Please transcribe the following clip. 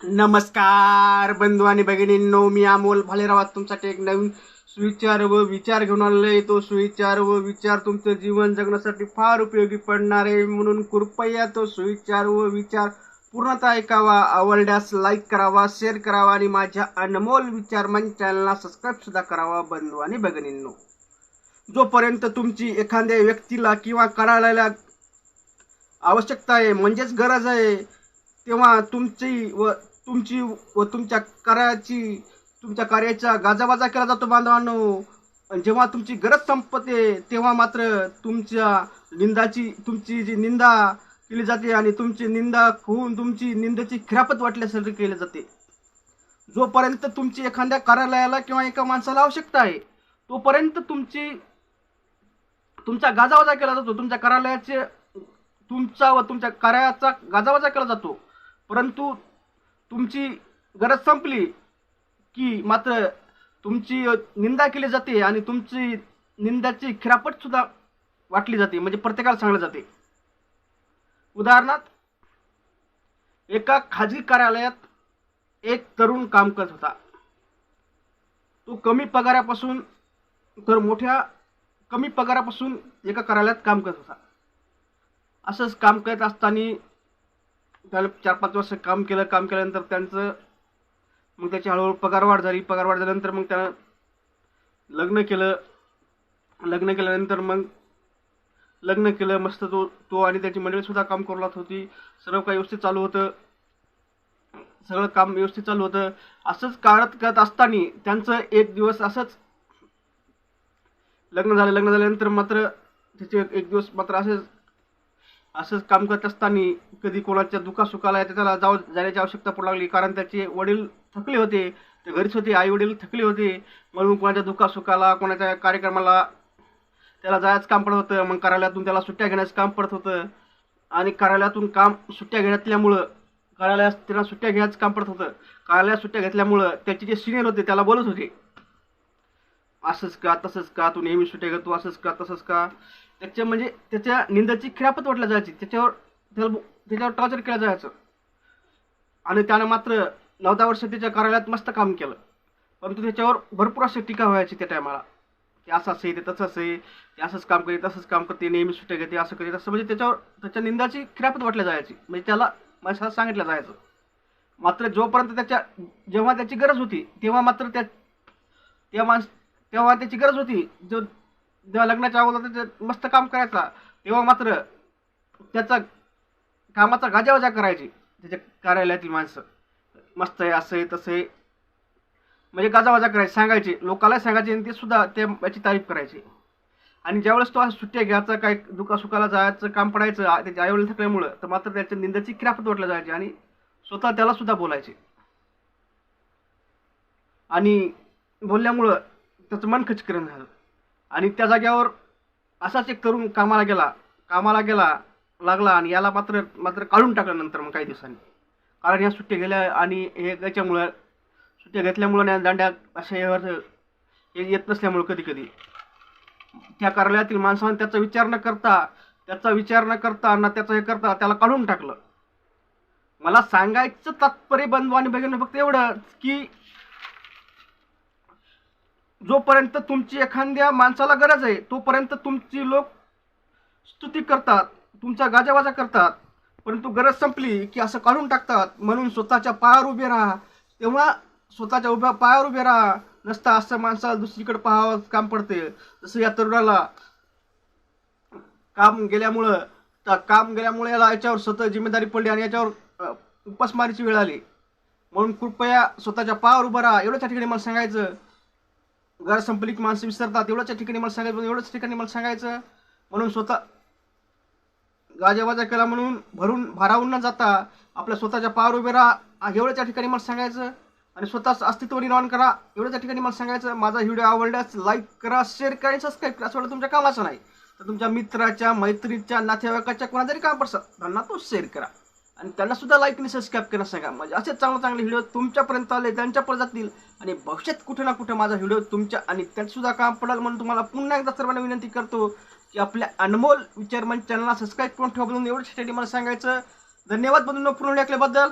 नमस्कार बंधू आणि भगिनींनो मी अमोल भालेराव तुमच्यासाठी एक नवीन सुविचार व विचार घेऊन आलेलो तो सुविचार व विचार तुमचं जीवन जगण्यासाठी फार उपयोगी पडणार आहे. म्हणून कृपया तो सुविचार व विचार पूर्णतः ऐकावा आवडल्यास लाईक करावा शेअर करावा आणि माझ्या अनमोल विचार मन चॅनलला सबस्क्राईब सुद्धा करावा बंधू आणि भगिनींनो. जोपर्यंत तुमची एखाद्या व्यक्तीला किंवा कार्यालयाला आवश्यकता आहे म्हणजेच गरज आहे तेव्हा तुमची व तुमची व तुमच्या कार्याची तुमच्या कार्याचा गाजावाजा केला जातो बांधवांनो. जेव्हा तुमची गरज संपते तेव्हा मात्र तुमच्या निंदाची तुमची जी निंदा केली जाते आणि तुमची निंदा होऊन तुमची निंदेची खिरापत वाटल्यासारखी केली जाते. जोपर्यंत तुमची एखाद्या कार्यालयाला किंवा एका माणसाला आवश्यकता आहे तोपर्यंत तुमची तुमचा गाजावाजा केला जातो. तुमच्या कार्यालयाचे तुमचा व तुमच्या कार्याचा गाजावाजा केला जातो. परंतु तुमची गरज संपली की मात्र तुमची निंदा केली जाते आणि तुमची निंदाची खिरापट सुद्धा वाटली जाते म्हणजे प्रत्येकाला सांगलं जाते. उदाहरणार्थ एका खाजगी कार्यालयात एक तरुण काम करत होता. तो कमी पगारापासून तर मोठ्या कमी पगारापासून एका कार्यालयात काम करत होता. असंच काम करत असताना त्याला चार पाच वर्ष काम केलं काम केल्यानंतर त्यांचं मग त्याची हळूहळू पगारवाढ झाली. पगारवाढ झाल्यानंतर मग त्यानं लग्न केलं. लग्न केल्यानंतर मग लग्न केलं. मस्त तो तो आणि त्याची मंडळीसुद्धा काम करू लागत होती. सर्व काही व्यवस्थित चालू होतं. सगळं काम व्यवस्थित चालू होतं. असंच काढत करत असताना त्यांचं एक दिवस असंच लग्न झालं. लग्न झाल्यानंतर मात्र त्याचे एक दिवस मात्र असेच असंच काम करत असताना कधी कोणाच्या दुखासुखाला येते त्याला जाऊ जाण्याची आवश्यकता पडू लागली. कारण त्याचे वडील थकले होते. ते घरीच होते आई वडील थकले होते. म्हणून कोणाच्या दुखासुखाला कोणाच्या कार्यक्रमाला त्याला जायचं काम पडत होतं. मग कार्यालयातून त्याला सुट्ट्या घेण्याचं काम पडत होतं. आणि कार्यालयातून काम सुट्ट्या घेतल्यामुळं कार्यालयात त्याला सुट्ट्या घ्यायचं काम पडत होतं. कार्यालयात सुट्ट्या घेतल्यामुळं त्याचे जे सिनियर होते त्याला बोलत होते. असंच का तसंच का तू नेहमी सुट्ट्या घेतो असंच का तसंच का? त्याच्या म्हणजे त्याच्या निंदाची खिरापत वाटल्या जायची. त्याच्यावर त्याला त्याच्यावर टॉर्चर केलं जायचं. आणि त्यानं मात्र नऊ दहा वर्ष त्याच्या कार्यालयात मस्त काम केलं. परंतु त्याच्यावर भरपूर असे टीका व्हायची त्या टायमाला. की असं असं आहे ते तसं आहे. ते असंच काम करते तसंच काम करते नेहमी सुट्ट्या घेते असं करते. तसं म्हणजे त्याच्यावर त्याच्या निंदाची खिरापत वाटल्या जायची. म्हणजे त्याला म्हणजे माझ्या सांगितलं जायचं. मात्र जोपर्यंत त्याच्या जेव्हा त्याची गरज होती तेव्हा मात्र त्या त्या माणस तेव्हा त्याची गरज होती. जो जेव्हा लग्नाच्या अगोदर मस्त काम करायचा तेव्हा मात्र त्याचा कामाचा गाजावाजा करायची त्याच्या कार्यालयातील माणसं. मस्त आहे असं आहे तसं आहे. म्हणजे गाजावाजा करायची सांगायचे. लोकाला सांगायचे आणि ते सुद्धा ते याची तारीफ करायची. आणि ज्यावेळेस तो असं सुट्ट्या घ्यायचा काय दुखासुखाला जायचं काम पडायचं त्याच्या आईवडील थकल्यामुळं तर मात्र त्याच्या निंदाची खिरापत वाटल्या जायची आणि स्वतः त्याला सुद्धा बोलायचे. आणि बोलल्यामुळं त्याचं मन खचकरण झालं. आणि त्या जाग्यावर असाच एक तरुण कामाला गेला कामाला गेला लागला आणि याला मात्र मात्र काढून टाकलं नंतर मग काही दिवसांनी. कारण या सुट्ट्या गेल्या आणि हे याच्यामुळं सुट्ट्या घेतल्यामुळं या दांड्या अशा यावर हे येत नसल्यामुळं कधी कधी त्या कार्यालयातील माणसाने त्याचा विचार न करता त्याचा विचार न करता ना त्याचं हे करता त्याला काढून टाकलं. मला सांगायचं तात्पर्य बंधू आणि भगिनी फक्त एवढंच की जोपर्यंत तुमची एखाद्या माणसाला गरज आहे तोपर्यंत तुमची लोक स्तुती करतात तुमचा गाजावाजा करतात परंतु गरज संपली की असं काढून टाकतात म्हणून स्वतःच्या पायावर उभे राहा. तेव्हा स्वतःच्या उभ्या पायावर उभे राहा. नसता असं माणसाला दुसरीकडे पाहावं काम पडते. जसं या तरुणाला काम गेल्यामुळं त्या काम गेल्यामुळे याला याच्यावर स्वतः जिम्मेदारी पडली आणि याच्यावर उपासमारीची वेळ आली. म्हणून कृपया स्वतःच्या पायावर उभं राहा. एवढंच या ठिकाणी मला सांगायचं. घर संपली की माणसं विसरतात. एवढ्याच ठिकाणी मला सांगायचं एवढंच ठिकाणी मला सांगायचं म्हणून स्वतः गाजावाजा केला म्हणून भरून भारावून न जाता आपल्या स्वतःच्या पावर उभे राहा. एवढ्याच्या ठिकाणी मला सांगायचं आणि स्वतःच अस्तित्व निर्माण करा. एवढ्याच्या ठिकाणी मला सांगायचं माझा व्हिडिओ आवडल्यास लाईक करा शेअर करा आणि सबस्क्राईब करा. असं वाटलं तुमच्या कामाचं नाही. तर तुमच्या मित्राच्या मैत्रीच्या नातेवाईकाच्या कोणा जरी काम पडसा त्यांना तो शेअर करा. आणि त्यांना सुद्धा लाईक आणि सबस्क्राईब करा सांगा. म्हणजे असे चांगले चांगले व्हिडिओ तुमच्यापर्यंत आले त्यांच्यापर्यंत जातील आणि भविष्यात कुठे ना कुठे माझा व्हिडिओ तुमच्या आणि त्यातसुद्धा काम पडेल म्हणून तुम्हाला पुन्हा एकदा सर्वांना विनंती करतो की आपल्या अनमोल विचारमन चॅनलला सबस्क्राईब करून ठेवा म्हणून एवढं मला सांगायचं. धन्यवाद बंधूंनो पूर्ण ऐकल्याबद्दल.